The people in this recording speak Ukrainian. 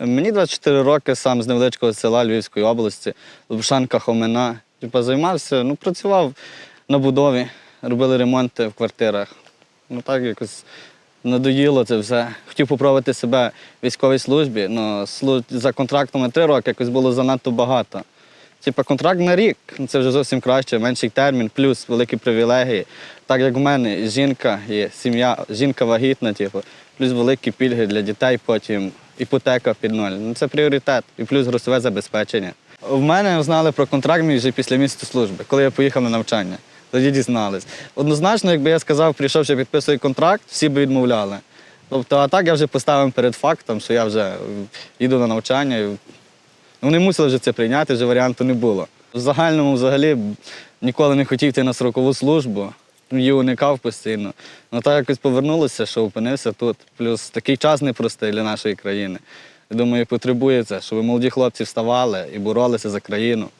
Мені 24 роки, сам з невеличкого села Львівської області, Лубшанка Хомина. Типу, займався, ну, працював на будові, робили ремонти в квартирах. Ну так якось надоїло це все. Хотів попробувати себе в військовій службі, але за контрактом на три роки якось було занадто багато. Типа контракт на рік, ну, це вже зовсім краще, менший термін, плюс великі привілегії. Так як в мене жінка є, сім'я, жінка вагітна, типу, плюс великі пільги для дітей, потім іпотека під ноль. Ну, це пріоритет, і плюс грошове забезпечення. В мене знали про контракт мій вже після місяцю служби, коли я поїхав на навчання. Тоді дізнались. Однозначно, якби я сказав, прийшов, що підписую контракт, всі б відмовляли. Тобто, а так я вже поставив перед фактом, що я вже їду на навчання. і Ну, Вони мусили вже це прийняти, вже варіанту не було. В загальному взагалі ніколи не хотів йти на срокову службу, її уникав постійно. Ну так якось повернулося, що опинився тут. Плюс такий час непростий для нашої країни. Я думаю, потребує це, щоб молоді хлопці вставали і боролися за країну.